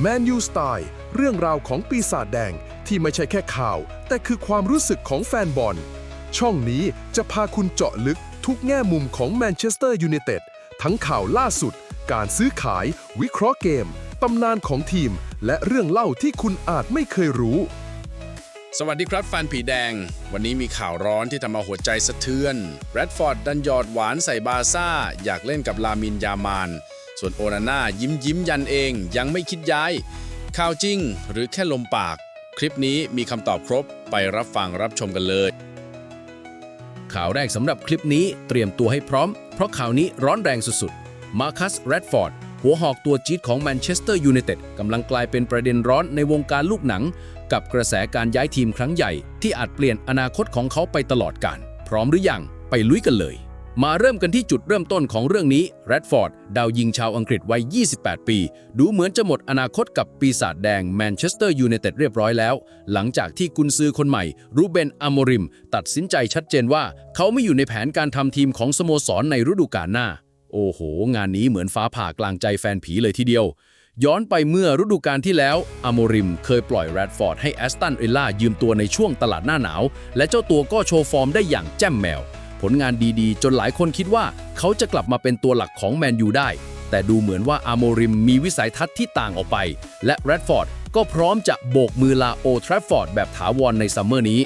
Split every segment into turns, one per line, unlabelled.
แมนยูสไตล์เรื่องราวของปีศาจแดงที่ไม่ใช่แค่ข่าว แต่คือความรู้สึกของแฟนบอล ช่องนี้จะพาคุณเจาะลึกทุกแง่มุมของแมนเชสเตอร์ยูไนเต็ดทั้งข่าวล่าสุด การซื้อขาย วิเคราะห์เกม ตำนานของทีม และเรื่องเล่าที่คุณอาจไม่เคยรู้
สวัสดีครับแฟนผีแดง วันนี้มีข่าวร้อนที่ทำเอาหัวใจสะเทือนแรดฟอร์ดดันยอดหวานใส่บาซ่า อยากเล่นกับลามินยามาน ส่วนโอนาน่ายิ้มยิ้มยันเอง ยังไม่คิดย้าย ข่าวจริงหรือแค่ลมปาก คลิปนี้มีคำตอบครบไปรับฟังรับชมกันเลย
ข่าวแรกสำหรับคลิปนี้เตรียมตัวให้พร้อม เพราะข่าวนี้ร้อนแรงสุดๆ มาคัส แรดฟอร์ด หัวหอกตัวจี๊ดของแมนเชสเตอร์ยูไนเต็ดกำลังกลายเป็นประเด็นร้อนในวงการลูกหนัง กับกระแสการย้ายทีมครั้งใหญ่ ที่อาจเปลี่ยนอนาคตของเขาไปตลอดกาลพร้อมหรือยังไปลุยกันเลย มาเริ่มกันที่จุดเริ่มต้นของเรื่องนี้แรดฟอร์ด ดาวยิงชาวอังกฤษวัย 28 ปี ดูเหมือนจะหมดอนาคตกับปีศาจแดงแมนเชสเตอร์ยูไนเต็ดเรียบร้อยแล้ว หลังจากที่กุนซือคนใหม่รูเบนอโมริม ตัดสินใจชัดเจนว่า เขาไม่อยู่ในแผนการทำทีมของสโมสรในฤดูกาลหน้า โอ้โห งานนี้เหมือนฟ้าผ่ากลางใจแฟนผีเลยทีเดียว ย้อนไปเมื่อฤดูกาลที่แล้วอโมริมเคยปล่อยแรดฟอร์ดให้แอสตันวิลล่ายืมตัวในช่วงตลาดหน้าหนาว และเจ้าตัวก็โชว์ฟอร์มได้อย่างแจ่มแมว ผลงานดีๆ จนหลายคนคิดว่าเขาจะกลับมาเป็นตัวหลักของแมนยูได้ แต่ดูเหมือนว่าอาโมริมมีวิสัยทัศน์ที่ต่างออกไป และแรดฟอร์ดก็พร้อมจะโบกมือลาโอทราฟฟอร์ดแบบถาวรในซัมเมอร์นี้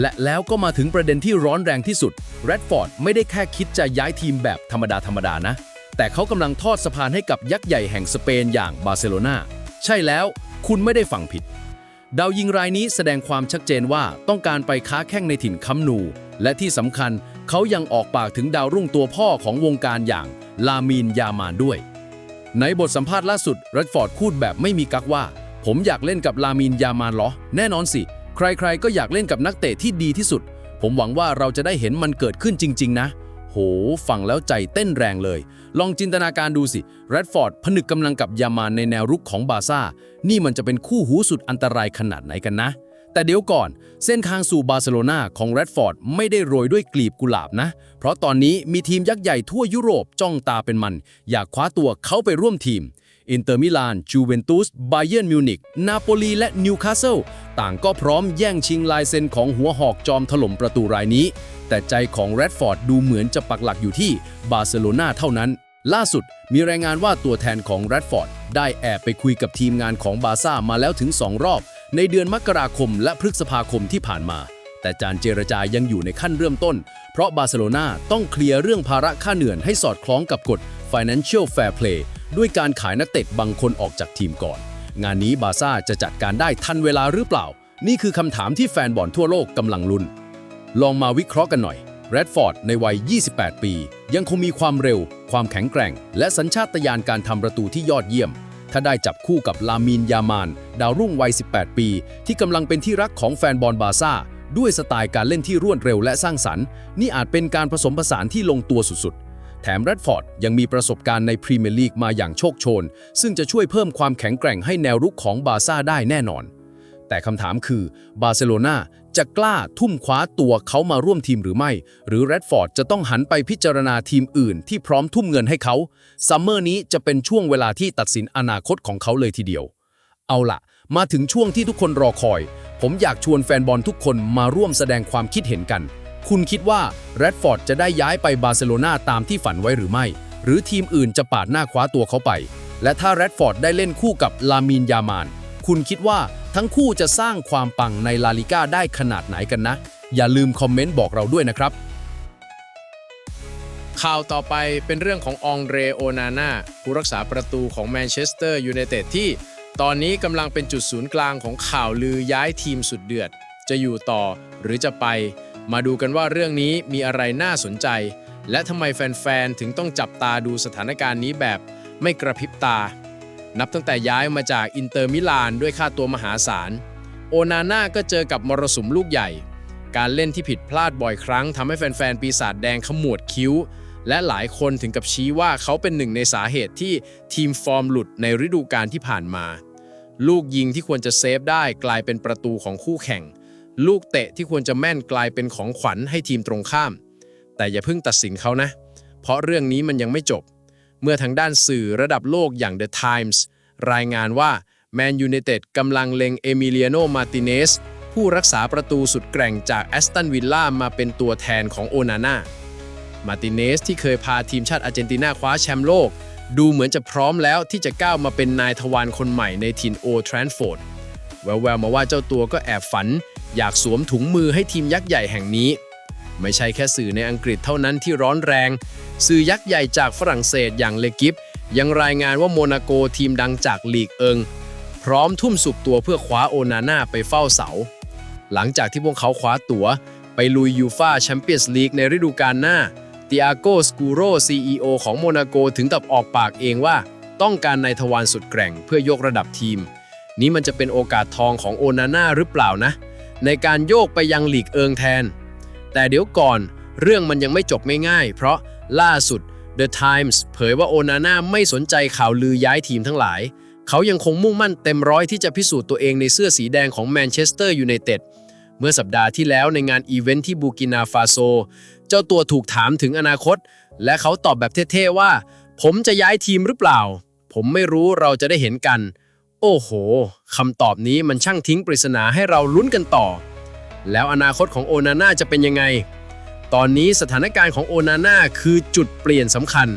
และแล้วก็มาถึงประเด็นที่ร้อนแรงที่สุดแรดฟอร์ดไม่ได้แค่คิดจะย้ายทีมแบบธรรมดาธรรมดานะ แต่เขากำลังทอดสะพานให้กับยักษ์ใหญ่แห่งสเปนอย่างบาร์เซโลนาใช่แล้ว คุณไม่ได้ฟังผิดดาวยิงรายนี้แสดงความชัดเจนว่าต้องการไปค้าแข่งในถิ่นคัมนู และที่สำคัญ เขายังออกปากถึงดาวรุ่งตัวพ่อของวงการอย่างลามีนยามานด้วย ในบทสัมภาษณ์ล่าสุดแรดฟอร์ดพูดแบบไม่มีกักว่า ผมอยากเล่นกับลามีนยามานเหรอ แน่นอนสิ ใครๆก็อยากเล่นกับนักเตะที่ดีที่สุด ผมหวังว่าเราจะได้เห็นมันเกิดขึ้นจริง ๆ นะ โห ฟังแล้วใจเต้นแรงเลย ลองจินตนาการดูสิแรดฟอร์ดผนึกกำลังกับยามานในแนวรุกของบาซ่า นี่มันจะเป็นคู่หูสุดอันตรายขนาดไหนกันนะ แต่เดี๋ยวก่อน เส้นทางสู่บาร์เซโลนาของแรดฟอร์ดไม่ได้โรยด้วยกลีบกุหลาบนะ เพราะตอนนี้มีทีมยักษ์ใหญ่ทั่วยุโรปจ้องตาเป็นมัน อยากคว้าตัวเขาไปร่วมทีม อินเตอร์มิลาน จูเวนตุส ไบเย r ร์มิวนิกนาโปลีและนิวคาสเซิลต่างก็พร้อมแย่งชิงลายเซ็นของหัวหอกจอมถล่มประตูรายนี้ แต่ใจของแรดฟอร์ดดูเหมือนจะปักหลักอยู่ที่บาร์เซโลนาเท่านั้น ล่าสุดมีรายงานว่าตัวแทนของแรดฟอร์ดได้แอบไปคุยกับทีมงานของบาร์ซ่ามาแล้วถึง 2 รอบ ในเดือนมกราคมและพฤษภาคมที่ผ่านมา แต่การเจรจายังอยู่ในขั้นเริ่มต้น เพราะบาร์เซโลนาต้องเคลียร์เรื่องภาระค่าเหนื่อยให้สอดคล้องกับกฎ Financial Fair Play ด้วยการขายนักเตะบางคนออกจากทีมก่อน งานนี้บาซ่าจะจัดการได้ทันเวลาหรือเปล่า นี่คือคำถามที่แฟนบอลทั่วโลกกำลังลุ้น ลองมาวิเคราะห์กันหน่อยแรดฟอร์ดในวัย 28 ปี ยังคงมีความเร็ว ความแข็งแกร่ง และสัญชาตญาณการทำประตูที่ยอดเยี่ยม ถ้าได้จับคู่กับลามีนยามาน ดาวรุ่งวัย 18 ปี ที่กำลังเป็นที่รักของแฟนบอลบาร์ซ่า ด้วยสไตล์การเล่นที่รวดเร็วและสร้างสรรค์ นี่อาจเป็นการผสมผสานที่ลงตัวสุดๆ แถมแรดฟอร์ดยังมีประสบการณ์ในพรีเมียร์ลีกมาอย่างโชคโชน ซึ่งจะช่วยเพิ่มความแข็งแกร่งให้แนวรุกของบาร์ซ่าได้แน่นอน แต่คำถามคือบาร์เซโลนา จะกล้าทุ่มคว้าตัวเขามาร่วมทีมหรือไม่ หรือแรดฟอร์ดจะต้องหันไปพิจารณาทีมอื่นที่พร้อมทุ่มเงินให้เขาซัมเมอร์นี้จะเป็นช่วงเวลาที่ตัดสินอนาคตของเขาเลยทีเดียว เอาล่ะ มาถึงช่วงที่ทุกคนรอคอย ผมอยากชวนแฟนบอลทุกคนมาร่วมแสดงความคิดเห็นกัน คุณคิดว่าแรดฟอร์ดจะได้ย้ายไปบาร์เซโลนาตามที่ฝันไว้หรือไม่ หรือทีมอื่นจะปาดหน้าคว้าตัวเขาไป และถ้าแรดฟอร์ดได้เล่นคู่กับลามีนยามาน คุณคิดว่าทั้งคู่จะสร้างความปังในลาลิก้าได้ขนาดไหนกันนะ อย่าลืมคอมเมนต์บอกเราด้วยนะครับ
ข่าวต่อไปเป็นเรื่องขององเรโอนาน่าผู้รักษาประตูของแมนเชสเตอร์ยูไนเต็ดที่ ตอนนี้กำลังเป็นจุดศูนย์กลางของข่าวลือย้ายทีมสุดเดือด จะอยู่ต่อหรือจะไป มาดูกันว่าเรื่องนี้มีอะไรน่าสนใจ และทำไมแฟนๆถึงต้องจับตาดูสถานการณ์นี้แบบไม่กระพริบตา นับตั้งแต่ย้ายมาจากอินเตอร์มิลานด้วยค่าตัวมหาศาล โอนาน่าก็เจอกับมรสุมลูกใหญ่ การเล่นที่ผิดพลาดบ่อยครั้งทำให้แฟนๆ ปีศาจแดงขมวดคิ้ว และหลายคนถึงกับชี้ว่าเขาเป็นหนึ่งในสาเหตุที่ทีมฟอร์มหลุดในฤดูกาลที่ผ่านมา ลูกยิงที่ควรจะเซฟได้กลายเป็นประตูของคู่แข่ง ลูกเตะที่ควรจะแม่นกลายเป็นของขวัญให้ทีมตรงข้าม แต่อย่าเพิ่งตัดสินเขานะ เพราะเรื่องนี้มันยังไม่จบ เมื่อทางด้านสื่อระดับโลกอย่าง The Times รายงานว่าแมนยู i นเต็ดกำลังเล็งเอมิเลียโน มาติเนส ผู้รักษาประตูสุดแกร่งจากแอสตันวิลล่ามาเป็นตัวแทนของโอนาน่า มาติเนสที่เคยพาทีมชาติอาร์เจนตินาคว้าแชมป์โลก ดูเหมือนจะพร้อมแล้วที่จะก้าวมาเป็นนายทวารคนใหม่ในทีมโอทรานฟอร์ด แววๆมาว่าเจ้าตัวก็แอบฝัน อยากสวมถุงมือให้ทีมยักษ์ใหญ่แห่งนี้ ไม่ใช่แค่สื่อในอังกฤษเท่านั้นที่ร้อนแรง สื่อยักษ์ใหญ่จากฝรั่งเศสอย่างเลกิฟยังรายงานว่าโมนาโกทีมดังจากลีกเอิง พร้อมทุ่มสุบตัวเพื่อคว้าโอนาน่าไปเฝ้าเสา หลังจากที่พวกเขาคว้าตั๋ว ไปลุยยูฟาแชมเปี้ยนส์ลีกในฤดูกาลหน้าติอาโกสกูโร CEO ของโมนาโกถึงกับออกปากเองว่า ต้องการนายทวารสุดแกร่งเพื่อยกระดับทีม นี้มันจะเป็นโอกาสทองของโอนาน่าหรือเปล่านะ ในการโยกไปยังลีกเอิงแทน แต่เดี๋ยวก่อนเรื่องมันยังไม่จบง่ายๆ เพราะล่าสุด The Times เผยว่าโอนาน่าไม่สนใจข่าวลือย้ายทีมทั้งหลาย เขายังคงมุ่งมั่นเต็มร้อยที่จะพิสูจน์ตัวเองในเสื้อสีแดงของแมนเชสเตอร์ยูไนเต็ดเมื่อสัปดาห์ที่แล้วในงานอีเวนท์ที่บูกินาฟาโซ เจ้าตัวถูกถามถึงอนาคต และเขาตอบแบบเท่ๆว่า ผมจะย้ายทีมหรือเปล่า ผมไม่รู้เราจะได้เห็นกัน โอ้โหคำตอบนี้มันช่างทิ้งปริศนาให้เราลุ้นกันต่อ แล้วอนาคตของโอนาน่าจะเป็นยังไง ตอนนี้สถานการณ์ของโอนาน่าคือจุดเปลี่ยนสำคัญ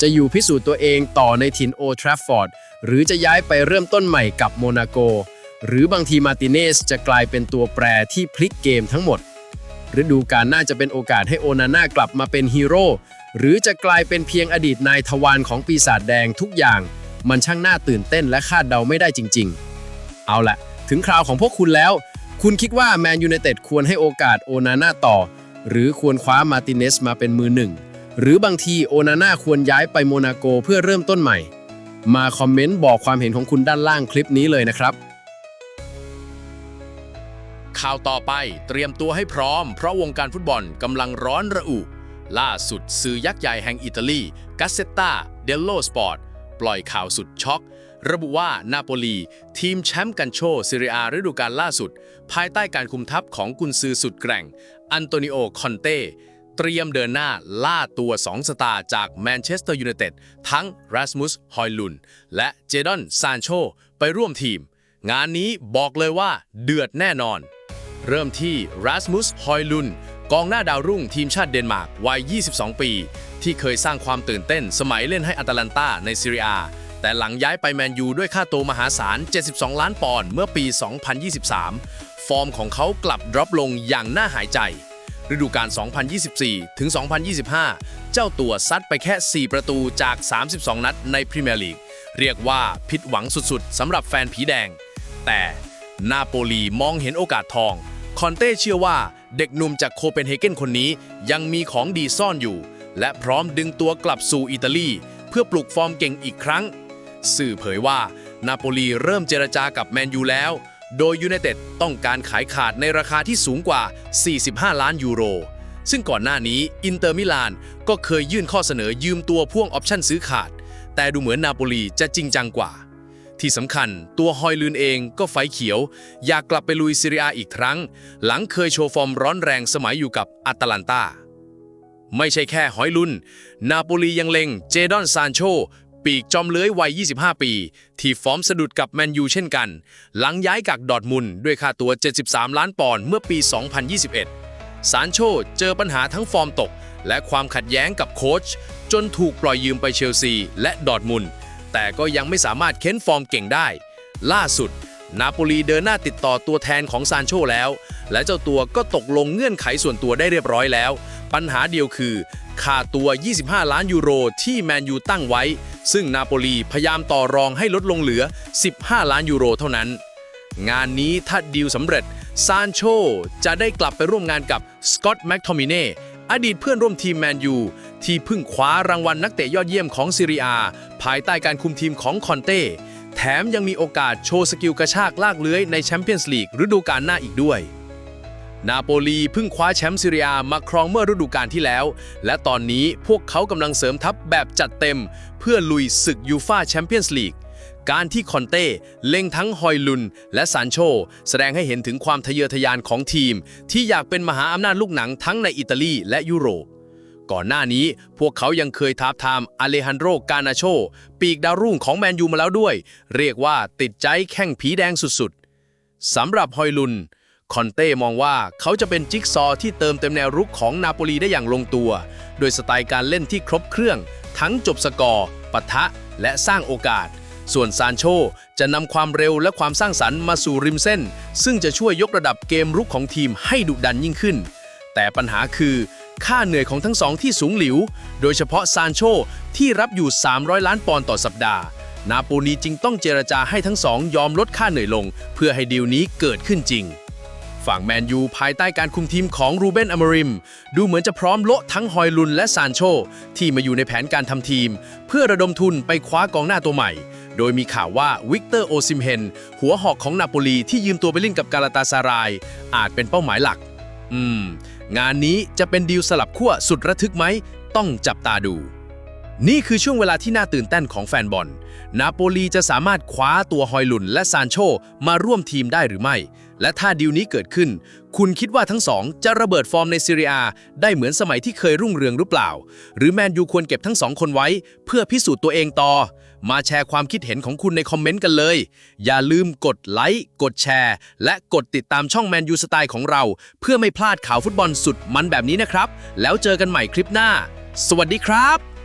จะอยู่พิสูจน์ตัวเองต่อในถิ่นโอทราฟฟอร์ด หรือจะย้ายไปเริ่มต้นใหม่กับโมนาโก หรือบางทีมาติเนสจะกลายเป็นตัวแปรที่พลิกเกมทั้งหมด ฤดูกาลน่าจะเป็นโอกาสให้โอนาน่ากลับมาเป็นฮีโร่หรือจะกลายเป็นเพียงอดีตนายทวารของปีศาจแดงทุกอย่าง มันช่างน่าตื่นเต้นและคาดเดาไม่ได้จริง ๆ เอาละถึงคราวของพวกคุณแล้ว คุณคิดว่าแมนยู i นเต็ดควรให้โอกาสโอนาน่าต่อ หรือควรคว้ามาติเนสมาเป็นมือหนึ่ง หรือบางทีโอนาน่าควรย้ายไปโมนาโกเพื่อเริ่มต้นใหม่ มาคอมเมนต์บอกความเห็นของคุณด้านล่างคลิปนี้เลยนะครับ
ข่าวต่อไปเตรียมตัวให้พร้อม เพราะวงการฟุตบอลกำลังร้อนระอุ ล่าสุดสื่อยักษ์ใหญ่แห่งอิตาลีกาเซตตาเดลโลสปอร์ตปล่อยข่าวสุดช็อก ระบุว่านาโปลี ทีมแชมป์กันโชซิเรียฤดูกาลล่าสุด ภายใต้การคุมทัพของกุนซือสุดแกร่ง อันโตนิโอ คอนเต้ เตรียมเดินหน้าล่าตัว 2 สตาร์จากแมนเชสเตอร์ยูไนเต็ดทั้งรัสมุส ฮอยลุน และเจดอน ซานโช ไปร่วมทีม งานนี้บอกเลยว่าเดือดแน่นอน เริ่มที่รัสมุส ฮอยลุนกองหน้าดาวรุ่งทีมชาติเดนมาร์กวัย 22 ปี ที่เคยสร้างความตื่นเต้นสมัยเล่นให้อาตาลันตาในซีเรีย แต่หลังย้ายไปแมนยูด้วยค่าตัวมหาศาล 72 ล้านปอนด์เมื่อปี 2023 ฟอร์มของเขากลับดรอปลงอย่างน่าหายใจ ฤดูกาล 2024 ถึง 2025 เจ้าตัวซัดไปแค่ 4 ประตูจาก 32 นัดในพรีเมียร์ลีก เรียกว่าผิดหวังสุดๆสำหรับแฟนผีแดง แต่นาโปลีมองเห็นโอกาสทอง คอนเต้เชื่อว่าเด็กหนุ่มจากโคเปนเฮเกนคนนี้ยังมีของดีซ่อนอยู่ และพร้อมดึงตัวกลับสู่อิตาลี เพื่อปลุกฟอร์มเก่งอีกครั้ง สื่อเผยว่านาโปลีเริ่มเจรจากับแมนยูแล้ว โดยยูไนเต็ดต้องการขายขาดในราคาที่สูงกว่า 45 ล้านยูโร ซึ่งก่อนหน้านี้อินเตอร์มิลานก็เคยยื่นข้อเสนอยืมตัวพ่วงออปชั่นซื้อขาด แต่ดูเหมือนนาโปลีจะจริงจังกว่า ที่สำคัญตัวฮอยลืนเองก็ไฟเขียว อยากกลับไปลุยซีเรียอีกครั้ง หลังเคยโชว์ฟอร์มร้อนแรงสมัยอยู่กับอาตาลันตาไม่ใช่แค่ฮอยลุน นาโปลียังเล็งเจดอนซานโช ปีกจอมเลื้อยวัย 25 ปี ที่ฟอร์มสะดุดกับแมนยูเช่นกัน หลังย้ายกับดอทมุนด้วยค่าตัว 73 ล้านปอนด์เมื่อปี 2021 ซานโชเจอปัญหาทั้งฟอร์มตก และความขัดแย้งกับโค้ชจนถูกปล่อยยืมไปเชลซีและดอทมุนแต่ก็ยังไม่สามารถเค้นฟอร์มเก่งได้ ล่าสุด นาโปลีเดินหน้าติดต่อตัวแทนของซานโชแล้ว และเจ้าตัวก็ตกลงเงื่อนไขส่วนตัวได้เรียบร้อยแล้ว ปัญหาเดียวคือ ค่าตัว 25 ล้านยูโรที่แมนยูตั้งไว้ ซึ่งนาโปลีพยายามต่อรองให้ลดลงเหลือ 15 ล้านยูโรเท่านั้น งานนี้ถ้าดีลสำเร็จ ซานโชจะได้กลับไปร่วมงานกับสกอตต์แม็กทอมิเน่อดีตเพื่อนร่วมทีมแมนยูที่เพิ่งคว้ารางวัลนักเตะยอดเยี่ยมของซีเรียภายใต้การคุมทีมของคอนเต้แถมยังมีโอกาสโชว์สกิลกระชากลากเลื้อยในแชมเปี้ยนส์ลีกฤดูกาลหน้าอีกด้วย นาโปลีเพิ่งคว้าแชมป์ซีเรียมาครองเมื่อฤดูกาลที่แล้ว และตอนนี้พวกเขากำลังเสริมทัพแบบจัดเต็ม เพื่อลุยศึกยูฟาแชมเปี้ยนส์ลีกการที่คอนเต้เล็งทั้งฮอยลุน และซานโช แสดงให้เห็นถึงความทะเยอทะยานของทีม ที่อยากเป็นมหาอำนาจลูกหนังทั้งในอิตาลีและยุโรป ก่อนหน้านี้พวกเขายังเคยท้าทามอเลฮันโดกานาโช ปีกดาวรุ่งของแมนยูมาแล้วด้วย เรียกว่าติดใจแข้งผีแดงสุดๆสำหรับฮอยลุน คอนเต้มองว่าเขาจะเป็นจิ๊กซอที่เติมเต็มแนวรุกของนาโปลีได้อย่างลงตัว โดยสไตล์การเล่นที่ครบเครื่อง ทั้งจบสกอร์ปะทะ และสร้างโอกาส ส่วนซานโชจะนำความเร็วและความสร้างสรรค์มาสู่ริมเส้น ซึ่งจะช่วยยกระดับเกมรุกของทีมให้ดุดันยิ่งขึ้น แต่ปัญหาคือค่าเหนื่อยของทั้งสองที่สูงหลิว โดยเฉพาะซานโชที่รับอยู่ 300 ล้านปอนด์ต่อสัปดาห์ นาโปลีจึงต้องเจรจาให้ทั้งสองยอมลดค่าเหนื่อยลง เพื่อให้ดีลนี้เกิดขึ้นจริง ฝั่งแมนยูภายใต้การคุมทีมของรูเบนอมริม ดูเหมือนจะพร้อมโละทั้งฮอยลุนและซานโช ที่มาอยู่ในแผนการทำทีม เพื่อระดมทุนไปคว้ากองหน้าตัวใหม่ โดยมีข่าวว่าวิกเตอร์โอซิมเฮนหัวหอกของนาโปลีที่ยืมตัวไปเล่นกับกาลาตาซาราย อาจเป็นเป้าหมายหลัก อืม งานนี้จะเป็นดีลสลับขั้วสุดระทึกไหม ต้องจับตาดู นี่คือช่วงเวลาที่น่าตื่นเต้นของแฟนบอล นาโปลีจะสามารถคว้าตัวฮอยลุนและซานโชมาร่วมทีมได้หรือไม่ และถ้าดีลนี้เกิดขึ้น คุณคิดว่าทั้งสองจะระเบิดฟอร์มในซีเรียได้เหมือนสมัยที่เคยรุ่งเรืองหรือเปล่า หรือแมนยูควรเก็บทั้งสองคนไว้ เพื่อพิสูจน์ตัวเองต่อ มาแชร์ความคิดเห็นของคุณในคอมเมนต์กันเลย อย่าลืมกดไลค์ กดแชร์ และกดติดตามช่องแมนยูสไตล์ของเรา เพื่อไม่พลาดข่าวฟุตบอลสุดมันแบบนี้นะครับ แล้วเจอกันใหม่คลิปหน้า สวัสดีครับ